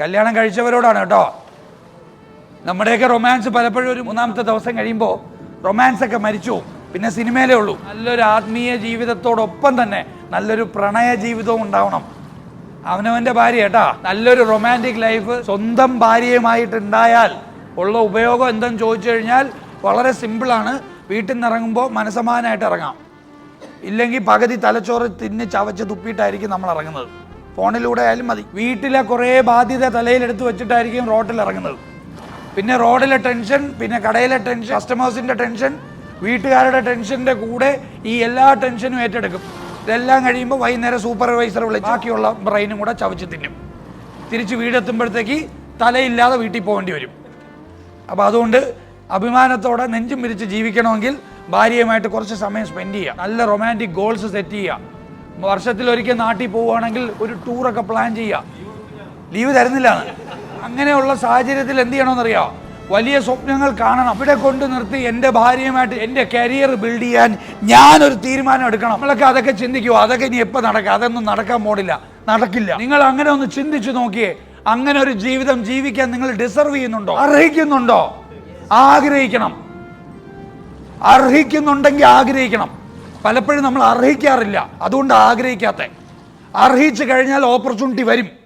കല്യാണം കഴിച്ചവരോടാണ് കേട്ടോ. നമ്മുടെയൊക്കെ റൊമാൻസ് പലപ്പോഴും ഒരു മൂന്നാമത്തെ ദിവസം കഴിയുമ്പോൾ റൊമാൻസ് ഒക്കെ മരിച്ചു. പിന്നെ സിനിമയിലേ ഉള്ളൂ. നല്ലൊരു ആത്മീയ ജീവിതത്തോടൊപ്പം തന്നെ നല്ലൊരു പ്രണയ ജീവിതവും ഉണ്ടാവണം. അവനവന്റെ ഭാര്യ കേട്ടാ. നല്ലൊരു റൊമാന്റിക് ലൈഫ് സ്വന്തം ഭാര്യയുമായിട്ടുണ്ടായാൽ ഉള്ള ഉപയോഗം എന്തെന്ന് ചോദിച്ചു കഴിഞ്ഞാൽ വളരെ സിമ്പിളാണ് വീട്ടിൽ നിന്ന് ഇറങ്ങുമ്പോൾ മനസമാനായിട്ട് ഇറങ്ങാം. ഇല്ലെങ്കിൽ പകുതി തലച്ചോറ് തിന്ന് ചവച്ച് തുപ്പിയിട്ടായിരിക്കും നമ്മൾ ഇറങ്ങുന്നത്. ഫോണിലൂടെ ആയാലും മതി. വീട്ടിലെ കുറേ ബാധ്യത തലയിലെടുത്ത് വെച്ചിട്ടായിരിക്കും റോഡിൽ ഇറങ്ങുന്നത്. പിന്നെ റോഡിലെ ടെൻഷൻ പിന്നെ കടയിലെ ടെൻഷൻ കസ്റ്റമേഴ്സിന്റെ ടെൻഷൻ വീട്ടുകാരുടെ ടെൻഷന്റെ കൂടെ ഈ എല്ലാ ടെൻഷനും ഏറ്റെടുക്കും. ഇതെല്ലാം കഴിയുമ്പോൾ വൈകുന്നേരം സൂപ്പർവൈസർ വിളിച്ച് ബാക്കിയുള്ള ബ്രെയിനും കൂടെ ചവച്ച് തിന്നും. തിരിച്ച് വീടെത്തുമ്പോഴത്തേക്ക് തലയില്ലാതെ വീട്ടിൽ പോകേണ്ടി വരും. അപ്പോൾ അതുകൊണ്ട് അഭിമാനത്തോടെ നെഞ്ചും പിരിച്ച് ജീവിക്കണമെങ്കിൽ ഭാര്യയുമായിട്ട് കുറച്ച് സമയം സ്പെൻഡ് ചെയ്യുക. നല്ല റൊമാന്റിക് ഗോൾസ് സെറ്റ് ചെയ്യുക. വർഷത്തിൽ ഒരിക്കൽ നാട്ടിൽ പോവുകയാണെങ്കിൽ ഒരു ടൂറൊക്കെ പ്ലാൻ ചെയ്യുക. ലീവ് തരുന്നില്ല അങ്ങനെയുള്ള സാഹചര്യത്തിൽ എന്ത് ചെയ്യണമെന്നറിയോ? വലിയ സ്വപ്നങ്ങൾ കാണണം. ഇവിടെ കൊണ്ട് നിർത്തി എന്റെ ഭാര്യയുമായിട്ട് എന്റെ കരിയർ ബിൽഡ് ചെയ്യാൻ ഞാനൊരു തീരുമാനം എടുക്കണം. നമ്മളൊക്കെ അതൊക്കെ ചിന്തിക്കുമോ അതൊക്കെ ഇനി എപ്പോൾ നടക്കുക അതൊന്നും നടക്കാൻ പോടില്ല നടക്കില്ല. നിങ്ങൾ അങ്ങനെ ഒന്ന് ചിന്തിച്ചു നോക്കിയേ. അങ്ങനെ ഒരു ജീവിതം ജീവിക്കാൻ നിങ്ങൾ ഡിസർവ് ചെയ്യുന്നുണ്ടോ? അർഹിക്കുന്നുണ്ടോ? ആഗ്രഹിക്കണം. അർഹിക്കുന്നുണ്ടെങ്കിൽ ആഗ്രഹിക്കണം. പലപ്പോഴും നമ്മൾ അർഹിക്കാറില്ല. അതുകൊണ്ട് ആഗ്രഹിക്കാത്ത. അർഹിച്ചു കഴിഞ്ഞാൽ ഓപ്പർച്യൂണിറ്റി വരും.